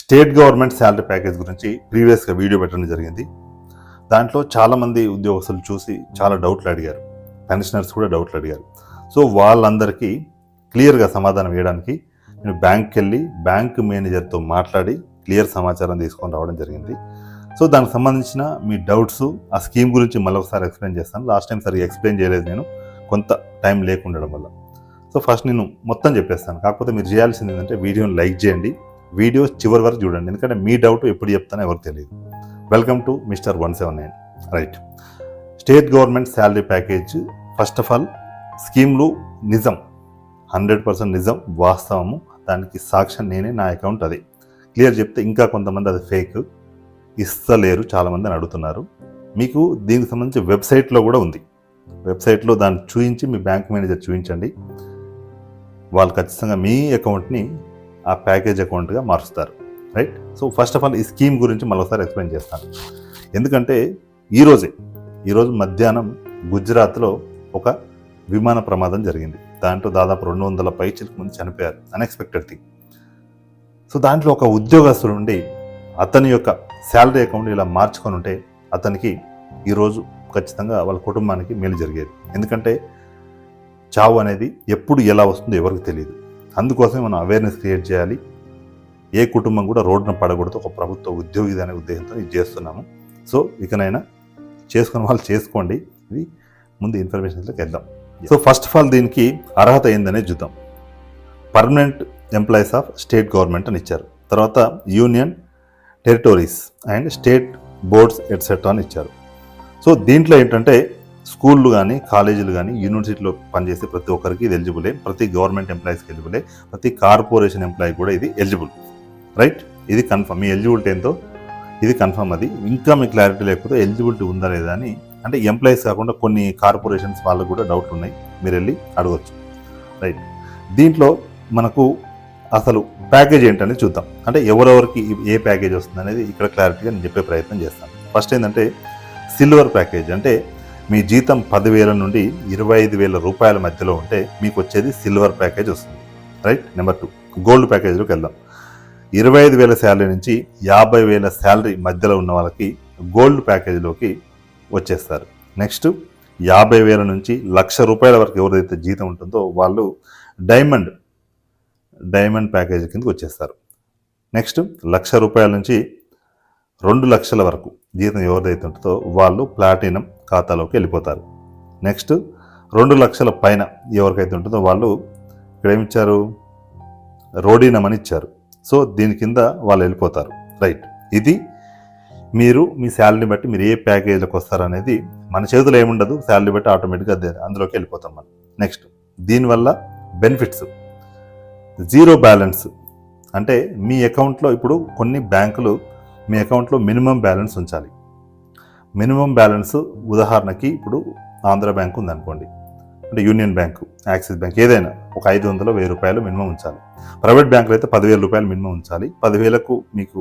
State government salary package గురించి ప్రీవియస్గా video పెట్టడం జరిగింది. దాంట్లో చాలామంది ఉద్యోగస్తులు చూసి చాలా డౌట్లు అడిగారు. పెన్షనర్స్ కూడా డౌట్లు అడిగారు. సో వాళ్ళందరికీ క్లియర్గా సమాధానం ఇవ్వడానికి నేను బ్యాంక్కి వెళ్ళి బ్యాంక్ మేనేజర్తో మాట్లాడి క్లియర్ సమాచారం తీసుకొని రావడం జరిగింది. సో దానికి సంబంధించిన మీ డౌట్స్ ఆ స్కీమ్ గురించి మళ్ళొకసారి ఎక్స్ప్లెయిన్ చేస్తాను. లాస్ట్ టైం సరిగ్గా ఎక్స్ప్లెయిన్ చేయలేదు నేను. కొంత టైం లేకుండడం వల్ల. సో ఫస్ట్ నేను మొత్తం చెప్పేస్తాను. కాకపోతే మీరు చేయాల్సింది ఏంటంటే వీడియోని లైక్ చేయండి. వీడియో చివరి వరకు చూడండి. ఎందుకంటే మీ డౌట్ ఎప్పుడు చెప్తానో ఎవరికి తెలియదు. Welcome to mister one seven nine right state government salary package first of all స్కీమ్లు నిజం హండ్రెడ్ పర్సెంట్ నిజం వాస్తవము దానికి సాక్ష్యం నేనే నా అకౌంట్ అది క్లియర్ చెప్తే ఇంకా కొంతమంది అది ఫేక్ ఇస్తలేరు చాలామంది అని అడుగుతున్నారు మీకు దీనికి సంబంధించి వెబ్సైట్లో కూడా ఉంది వెబ్సైట్లో దాన్ని చూపించి మీ బ్యాంక్ మేనేజర్ చూపించండి వాళ్ళు ఖచ్చితంగా మీ అకౌంట్ని ఆ ప్యాకేజ్ అకౌంట్గా మారుస్తారు. Right? So first of all ఈ స్కీమ్ గురించి మరోసారి ఎక్స్ప్లెయిన్ చేస్తాను. ఎందుకంటే ఈరోజే ఈరోజు మధ్యాహ్నం గుజరాత్లో ఒక విమాన ప్రమాదం జరిగింది. దాంట్లో దాదాపు రెండు వందల పైచిలకు మంది చనిపోయారు. అన్ఎక్స్పెక్టెడ్ థింగ్ సో దాంట్లో ఒక ఉద్యోగస్తుడు ఉండి అతని యొక్క శాలరీ అకౌంట్ ఇలా మార్చుకొని ఉంటే అతనికి ఈరోజు ఖచ్చితంగా వాళ్ళ కుటుంబానికి మేలు జరిగేది. ఎందుకంటే చావు అనేది ఎప్పుడు ఎలా వస్తుందో ఎవరికి తెలియదు. అందుకోసమే మనం అవేర్నెస్ క్రియేట్ చేయాలి. ఏ కుటుంబం కూడా రోడ్డున పడకూడదు. ఒక ప్రభుత్వ ఉద్యోగి అనే ఉద్దేశంతో ఇది చేస్తున్నాము. సో ఇకనైనా చేసుకున్న వాళ్ళు చేసుకోండి. ఇది ముందు ఇన్ఫర్మేషన్స్లోకి వెళ్దాం. సో ఫస్ట్ ఆఫ్ ఆల్ దీనికి అర్హత ఏందనే చూద్దాం. Permanent employees of state government అని ఇచ్చారు. తర్వాత union territories and state boards etcetera అని ఇచ్చారు. సో దీంట్లో ఏంటంటే స్కూళ్ళు కానీ కాలేజీలు కానీ యూనివర్సిటీలో పనిచేసే ప్రతి ఒక్కరికి ఇది ఎలిజిబులే. ప్రతి గవర్నమెంట్ ఎంప్లాయీస్కి ఎలిజిబులే. ప్రతి కార్పొరేషన్ ఎంప్లాయీ కూడా ఇది ఎలిజిబుల్. రైట్? ఇది కన్ఫర్మ్. మీ ఎలిజిబిలిటీ ఏంటో ఇది కన్ఫర్మ్ అది. ఇంకా మీ క్లారిటీ లేకపోతే ఎలిజిబిలిటీ ఉందా లేదా అని అంటే ఎంప్లాయీస్ కాకుండా కొన్ని కార్పొరేషన్స్ వాళ్ళకు కూడా డౌట్లు ఉన్నాయి. మీరు వెళ్ళి అడగచ్చు. రైట్? దీంట్లో మనకు అసలు ప్యాకేజ్ ఏంటనేది చూద్దాం. అంటే ఎవరెవరికి ఏ ప్యాకేజ్ వస్తుంది అనేది ఇక్కడ క్లారిటీగా నేను చెప్పే ప్రయత్నం చేస్తాను. ఫస్ట్ ఏంటంటే సిల్వర్ ప్యాకేజ్. అంటే మీ జీతం పదివేల నుండి ఇరవై ఐదు వేల రూపాయల మధ్యలో ఉంటే మీకు వచ్చేది సిల్వర్ ప్యాకేజ్ వస్తుంది. రైట్? Number two. గోల్డ్ ప్యాకేజ్లోకి వెళ్దాం. ఇరవై ఐదు వేల శాలరీ నుంచి యాభై వేల శాలరీ మధ్యలో ఉన్న వాళ్ళకి గోల్డ్ ప్యాకేజ్లోకి వచ్చేస్తారు. నెక్స్ట్ యాభై వేల నుంచి లక్ష రూపాయల వరకు ఎవరైతే జీతం ఉంటుందో వాళ్ళు డైమండ్ డైమండ్ ప్యాకేజీ కిందకి వచ్చేస్తారు. నెక్స్ట్ లక్ష రూపాయల నుంచి రెండు లక్షల వరకు జీతం ఎవరిదైతే ఉంటుందో వాళ్ళు ప్లాటినం ఖాతాలోకి వెళ్ళిపోతారు. నెక్స్ట్ రెండు లక్షల పైన ఎవరికైతే ఉంటుందో వాళ్ళు ఇక్కడ ఏమిచ్చారు రోడీనమని ఇచ్చారు. సో దీని కింద వాళ్ళు వెళ్ళిపోతారు. రైట్. ఇది మీరు మీ శాలరీని బట్టి మీరు ఏ ప్యాకేజీలకు వస్తారనేది మన చేతులు ఏముండదు శాలరీ బట్టి ఆటోమేటిక్గా అందులోకి వెళ్ళిపోతాం మనం. నెక్స్ట్ దీనివల్ల బెనిఫిట్స్. Zero balance. అంటే మీ అకౌంట్లో ఇప్పుడు కొన్ని బ్యాంకులు మీ అకౌంట్లో మినిమం బ్యాలెన్స్ ఉంచాలి. మినిమం బ్యాలెన్స్ ఉదాహరణకి ఇప్పుడు ఆంధ్ర బ్యాంక్ ఉందనుకోండి. అంటే యూనియన్ బ్యాంకు యాక్సిస్ బ్యాంక్ ఏదైనా ఒక ఐదు వందలు వెయ్యి రూపాయలు మినిమం ఉంచాలి. ప్రైవేట్ బ్యాంకులు అయితే పదివేల రూపాయలు మినిమం ఉంచాలి. పదివేలకు మీకు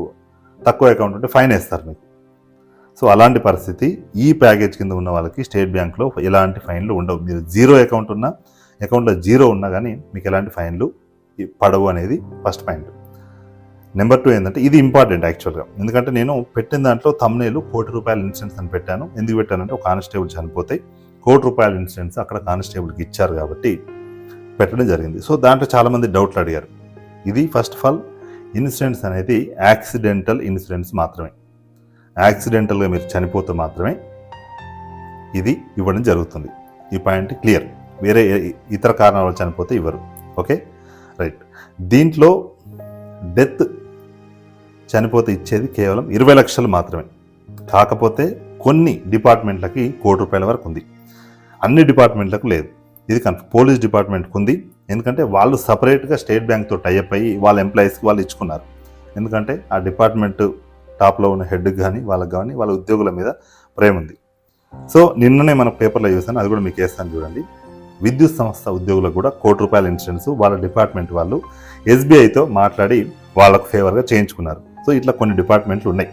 తక్కువ అకౌంట్ ఉంటే ఫైన్ వేస్తారు మీకు. సో అలాంటి పరిస్థితి ఈ ప్యాకేజ్ కింద ఉన్న వాళ్ళకి స్టేట్ బ్యాంక్లో ఎలాంటి ఫైన్లు ఉండవు. మీరు జీరో అకౌంట్ ఉన్నా అకౌంట్లో జీరో ఉన్నా కానీ మీకు ఎలాంటి ఫైన్లు పడవు అనేది ఫస్ట్ పాయింట్. నెంబర్ టూ ఏంటంటే ఇది ఇంపార్టెంట్ యాక్చువల్గా ఎందుకంటే నేను పెట్టిన దాంట్లో తమ్నేలు కోటి రూపాయల ఇన్సూరెన్స్ అని పెట్టాను. ఎందుకు పెట్టానంటే ఒక కానిస్టేబుల్ చనిపోతాయి కోటి రూపాయల ఇన్సూరెన్స్ అక్కడ కానిస్టేబుల్కి ఇచ్చారు కాబట్టి పెట్టడం జరిగింది. సో దాంట్లో చాలామంది డౌట్లు అడిగారు. ఇది ఫస్ట్ ఆఫ్ ఆల్ ఇన్సూరెన్స్ అనేది యాక్సిడెంటల్ ఇన్సూరెన్స్ మాత్రమే. యాక్సిడెంటల్గా మీరు చనిపోతే మాత్రమే ఇది ఇవ్వడం జరుగుతుంది. ఈ పాయింట్ క్లియర్ వేరే ఇతర కారణాల వల్ల చనిపోతే ఇవ్వరు. ఓకే రైట్ దీంట్లో డెత్ చనిపోతే ఇచ్చేది కేవలం ఇరవై లక్షలు మాత్రమే. కాకపోతే కొన్ని డిపార్ట్మెంట్లకి కోటి రూపాయల వరకు ఉంది. అన్ని డిపార్ట్మెంట్లకు లేదు. ఇది కన్ఫర్మ్ పోలీస్ డిపార్ట్మెంట్కి ఉంది. ఎందుకంటే వాళ్ళు సపరేట్గా స్టేట్ బ్యాంక్తో టైఅప్ అయ్యి వాళ్ళ ఎంప్లాయీస్కి వాళ్ళు ఇచ్చుకున్నారు. ఎందుకంటే ఆ డిపార్ట్మెంట్ టాప్లో ఉన్న హెడ్కి కానీ వాళ్ళకి కానీ వాళ్ళ ఉద్యోగుల మీద ప్రేమ ఉంది. సో నిన్ననే మన పేపర్లో చూసాను అది కూడా మీకు వేస్తాను చూడండి. విద్యుత్ సంస్థ ఉద్యోగులకు కూడా కోటి రూపాయల ఇన్సూరెన్స్ వాళ్ళ డిపార్ట్మెంట్ వాళ్ళు ఎస్బీఐతో మాట్లాడి వాళ్ళకు ఫేవర్గా చేయించుకున్నారు. సో ఇట్లా కొన్ని డిపార్ట్మెంట్లు ఉన్నాయి.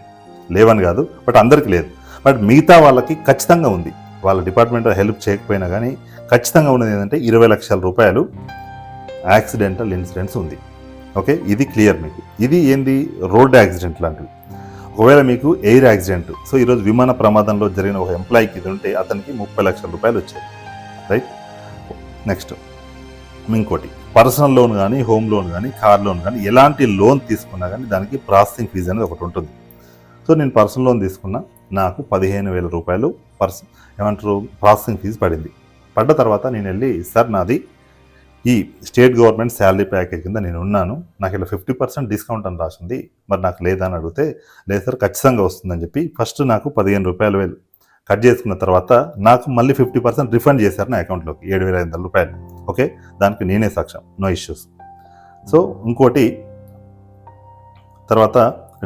లేవని కాదు బట్ అందరికీ లేదు. బట్ మిగతా వాళ్ళకి ఖచ్చితంగా ఉంది. వాళ్ళ డిపార్ట్మెంట్ హెల్ప్ చేయకపోయినా కానీ ఖచ్చితంగా ఉన్నది ఏంటంటే ఇరవై లక్షల రూపాయలు యాక్సిడెంటల్ ఇన్సిడెంట్స్ ఉంది. ఓకే? ఇది క్లియర్ మీకు. ఇది ఏంది? రోడ్ యాక్సిడెంట్ లాంటివి ఒకవేళ మీకు ఎయిర్ యాక్సిడెంట్ సో ఈరోజు విమాన ప్రమాదంలో జరిగిన ఒక ఎంప్లాయీకి ఇది ఉంటే అతనికి ముప్పై లక్షల రూపాయలు వచ్చాయి. రైట్? నెక్స్ట్ ఇంకోటి పర్సనల్ లోన్ కానీ హోమ్ లోన్ కానీ కార్ లోన్ కానీ ఎలాంటి లోన్ తీసుకున్నా కానీ దానికి ప్రాసెసింగ్ ఫీజు అనేది ఒకటి ఉంటుంది. సో నేను పర్సనల్ లోన్ తీసుకున్నా నాకు పదిహేను వేల రూపాయలు పర్స్ ఏమంటారు ప్రాసెసింగ్ ఫీజు పడింది. పడ్డ తర్వాత నేను వెళ్ళి సార్ నాది ఈ స్టేట్ గవర్నమెంట్ శాలరీ ప్యాకేజ్ కింద నేను ఉన్నాను. నాకు ఇలా ఫిఫ్టీ పర్సెంట్ డిస్కౌంట్ అని రాసింది. మరి నాకు లేదని అడిగితే లేదు సార్ ఖచ్చితంగా వస్తుందని చెప్పి ఫస్ట్ నాకు పదిహేను రూపాయలు వేలు. కట్ చేసుకున్న తర్వాత నాకు మళ్ళీ ఫిఫ్టీ పర్సెంట్ రిఫండ్ చేశారు నా అకౌంట్లోకి ఏడు వేల ఐదు వందల రూపాయలు. ఓకే? దానికి నేనే సాక్ష్యం. No issues. సో ఇంకోటి తర్వాత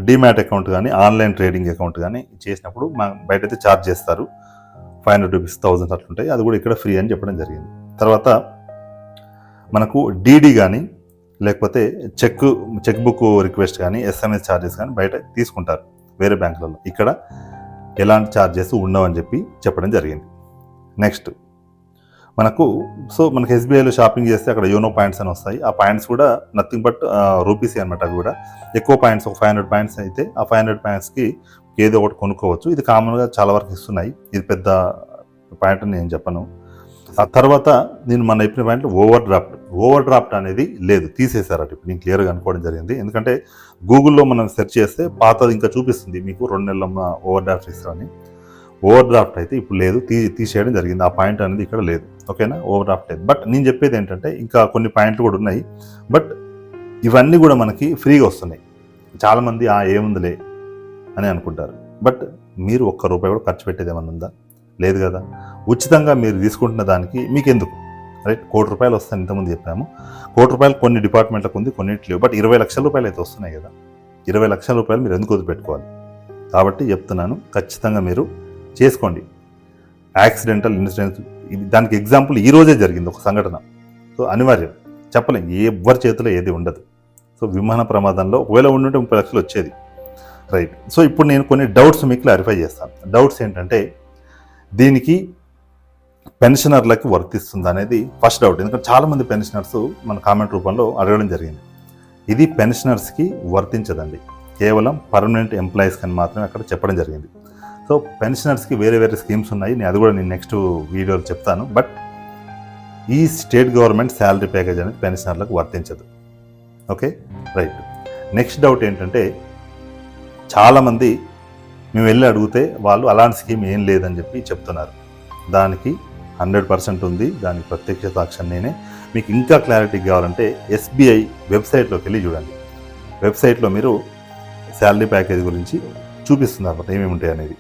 డిమ్యాట్ అకౌంట్ కానీ ఆన్లైన్ ట్రేడింగ్ అకౌంట్ కానీ చేసినప్పుడు మా బయట అయితే ఛార్జ్ చేస్తారు. ఫైవ్ హండ్రెడ్ రూపీస్ థౌజండ్ అట్లుంటాయి అది కూడా ఇక్కడ ఫ్రీ అని చెప్పడం జరిగింది. తర్వాత మనకు డీడీ కానీ లేకపోతే చెక్ చెక్ బుక్ రిక్వెస్ట్ కానీ ఎస్ఎంఎస్ ఛార్జెస్ కానీ బయట తీసుకుంటారు వేరే బ్యాంకులలో. ఇక్కడ ఎలాంటి ఛార్జెస్ ఉండవని చెప్పి చెప్పడం జరిగింది. నెక్స్ట్ మనకు సో మనకి ఎస్బీఐలో షాపింగ్ చేస్తే అక్కడ యోనో పాయింట్స్ అని వస్తాయి. ఆ పాయింట్స్ కూడా నథింగ్ బట్ రూపీస్ అనమాట అవి కూడా. ఎక్కువ పాయింట్స్ ఒక ఫైవ్ హండ్రెడ్ పాయింట్స్ అయితే ఆ ఫైవ్ హండ్రెడ్ పాయింట్స్కి ఏదో ఒకటి కొనుక్కోవచ్చు. ఇది కామన్గా చాలా వరకు ఇస్తున్నాయి. ఇది పెద్ద పాయింట్ అని నేను చెప్పను. ఆ తర్వాత నేను మన చెప్పిన point overdraft overdraft అనేది లేదు. తీసేశారట ఇప్పుడు. నేను క్లియర్గా అనుకోవడం జరిగింది. ఎందుకంటే గూగుల్లో మనం సెర్చ్ చేస్తే పాతది ఇంకా చూపిస్తుంది మీకు. రెండు నెలల ఓవర్ డ్రాఫ్ట్ ఇస్తారని ఓవర్ డ్రాఫ్ట్ అయితే ఇప్పుడు లేదు. తీ తీసేయడం జరిగింది. ఆ పాయింట్ అనేది ఇక్కడ లేదు. ఓకేనా? ఓవర్ డ్రాఫ్ట్ లేదు. బట్ నేను చెప్పేది ఏంటంటే ఇంకా కొన్ని పాయింట్లు కూడా ఉన్నాయి. బట్ ఇవన్నీ కూడా మనకి ఫ్రీగా వస్తున్నాయి. చాలామంది ఆ ఏముందిలే అని అనుకుంటారు. బట్ మీరు ఒక్క రూపాయి కూడా ఖర్చు పెట్టేది ఏమన్నా ఉందా? లేదు కదా? ఉచితంగా మీరు తీసుకుంటున్న దానికి మీకు ఎందుకు రైట్ కోటి రూపాయలు వస్తాయని ఇంతకుముందు చెప్పాము. కోటి రూపాయలు కొన్ని డిపార్ట్మెంట్లకు ఉంది కొన్నింటిలో బట్ ఇరవై లక్షల రూపాయలు అయితే వస్తున్నాయి కదా? ఇరవై లక్షల రూపాయలు మీరు ఎందుకు వదిలిపెట్టుకోవాలి? కాబట్టి చెప్తున్నాను ఖచ్చితంగా మీరు చేసుకోండి. యాక్సిడెంటల్ ఇన్సూరెన్స్ ఇది దానికి ఎగ్జాంపుల్ ఈ రోజే జరిగింది ఒక సంఘటన. సో అనివార్యం. చెప్పలేం ఎవరి చేతిలో ఏది ఉండదు. సో విమాన ప్రమాదంలో ఒకవేళ ఉండుంటే ముప్పై లక్షలు వచ్చేది. రైట్. సో ఇప్పుడు నేను కొన్ని డౌట్స్ మీకు క్లారిఫై చేస్తాను. డౌట్స్ ఏంటంటే దీనికి పెన్షనర్లకు వర్తిస్తుంది అనేది ఫస్ట్ డౌట్ ఎందుకంటే చాలామంది పెన్షనర్స్ మన కామెంట్ రూపంలో అడగడం జరిగింది. ఇది పెన్షనర్స్కి వర్తించదండి. కేవలం పర్మనెంట్ ఎంప్లాయీస్ అని మాత్రమే అక్కడ చెప్పడం జరిగింది. సో పెన్షనర్స్కి వేరే వేరే స్కీమ్స్ ఉన్నాయి. నేను అది కూడా నేను నెక్స్ట్ వీడియోలో చెప్తాను. బట్ ఈ స్టేట్ గవర్నమెంట్ శాలరీ ప్యాకేజ్ అనేది పెన్షనర్లకు వర్తించదు. ఓకే రైట్ నెక్స్ట్ డౌట్ ఏంటంటే చాలామంది మేము వెళ్ళి అడిగితే వాళ్ళు అలాంటి స్కీమ్ ఏం లేదని చెప్పి చెప్తున్నారు. దానికి హండ్రెడ్ పర్సెంట్ ఉంది. దానికి ప్రత్యక్ష సాక్ష్యం నేనే. మీకు ఇంకా క్లారిటీ కావాలంటే ఎస్బీఐ వెబ్సైట్లోకి వెళ్ళి చూడండి. వెబ్సైట్లో మీరు శాలరీ ప్యాకేజ్ గురించి చూపిస్తుంది అన్నమాట. ఏమేమి ఉంటాయి అనేది.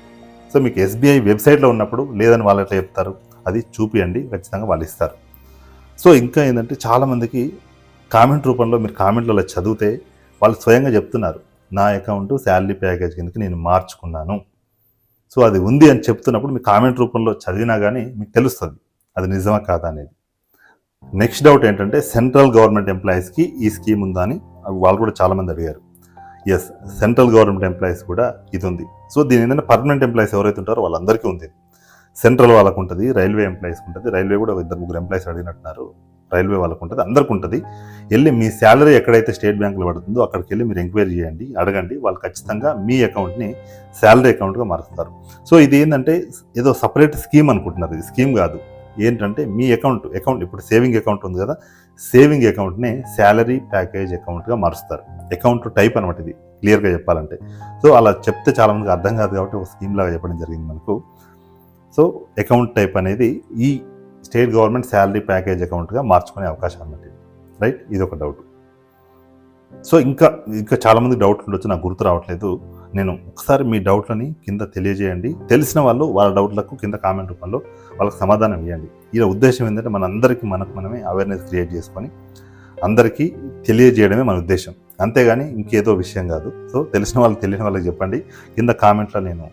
సో మీకు ఎస్బీఐ వెబ్సైట్లో ఉన్నప్పుడు లేదని వాళ్ళు ఎట్లా చెప్తారు? అది చూపియండి. ఖచ్చితంగా వాళ్ళు ఇస్తారు. సో ఇంకా ఏంటంటే చాలామందికి కామెంట్ రూపంలో మీరు కామెంట్లలో చదివితే వాళ్ళు స్వయంగా చెప్తున్నారు. నా అకౌంట్ శాలరీ ప్యాకేజ్ కిందకి నేను మార్చుకున్నాను. సో అది ఉంది అని చెప్తున్నప్పుడు మీ కామెంట్ రూపంలో చదివినా కానీ మీకు తెలుస్తుంది. అది నిజమా కాదా అనేది. నెక్స్ట్ డౌట్ ఏంటంటే సెంట్రల్ గవర్నమెంట్ ఎంప్లాయీస్కి ఈ స్కీమ్ ఉందా అని వాళ్ళు కూడా చాలామంది అడిగారు. ఎస్ సెంట్రల్ గవర్నమెంట్ ఎంప్లాయీస్ కూడా ఇది ఉంది. సో దీని ఏంటంటే పర్మనెంట్ ఎంప్లాయీస్ ఎవరైతే ఉంటారో వాళ్ళందరికీ ఉంది. సెంట్రల్ వాళ్ళకు ఉంటుంది రైల్వే ఎంప్లాయీస్ ఉంటుంది రైల్వే కూడా ఇద్దరు ముగ్గురు ఎంప్లాయీస్ అడిగినట్టున్నారు. రైల్వే వాళ్ళకు ఉంటుంది అందరికి ఉంటుంది. వెళ్ళి మీ శాలరీ ఎక్కడైతే స్టేట్ బ్యాంకులో పడుతుందో అక్కడికి వెళ్ళి మీరు ఎంక్వైరీ చేయండి అడగండి. వాళ్ళు ఖచ్చితంగా మీ అకౌంట్ని శాలరీ అకౌంట్గా మారుస్తారు. సో ఇది ఏంటంటే ఏదో సపరేట్ స్కీమ్ అనుకుంటున్నారు. ఇది స్కీమ్ కాదు. ఏంటంటే మీ అకౌంట్ అకౌంట్ ఇప్పుడు సేవింగ్ అకౌంట్ ఉంది కదా సేవింగ్ అకౌంట్ని శాలరీ ప్యాకేజ్ అకౌంట్గా మారుస్తారు. అకౌంట్ టైప్ అనమాట ఇది క్లియర్గా చెప్పాలంటే. సో అలా చెప్తే చాలా మందికి అర్థం కాదు కాబట్టి ఒక స్కీమ్ లాగా చెప్పడం జరిగింది మనకు. సో అకౌంట్ టైప్ అనేది ఈ స్టేట్ గవర్నమెంట్ శాలరీ ప్యాకేజ్ అకౌంట్గా మార్చుకునే అవకాశం అన్నట్టు రైట్? ఇది ఒక డౌట్. సో ఇంకా ఇంకా చాలామంది డౌట్లు ఉండొచ్చు నాకు గుర్తు రావట్లేదు. నేను ఒకసారి మీ డౌట్లని కింద తెలియజేయండి. తెలిసిన వాళ్ళు వాళ్ళ డౌట్లకు కింద కామెంట్ రూపంలో వాళ్ళకి సమాధానం ఇవ్వండి. ఈ ఉద్దేశం ఏంటంటే మనందరికీ మనకు మనమే అవేర్నెస్ క్రియేట్ చేసుకొని అందరికీ తెలియజేయడమే మన ఉద్దేశం. అంతేగాని ఇంకేదో విషయం కాదు. సో తెలిసిన వాళ్ళు తెలియని వాళ్ళకి చెప్పండి. కింద కామెంట్లో నేను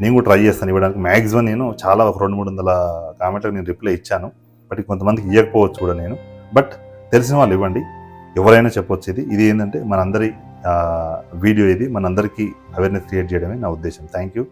నేను కూడా ట్రై చేస్తాను. ఇవ్వడానికి మ్యాక్సిమం నేను చాలా ఒక రెండు మూడు వందల కామెంట్లకు నేను రిప్లై ఇచ్చాను. బట్ కొంతమందికి ఇవ్వకపోవచ్చు కూడా నేను. బట్ తెలిసిన వాళ్ళు ఇవ్వండి. ఎవరైనా చెప్పొచ్చు ఇది. ఇది ఏంటంటే మనందరి వీడియో ఇది. మనందరికీ అవేర్నెస్ క్రియేట్ చేయడమే నా ఉద్దేశం. Thank you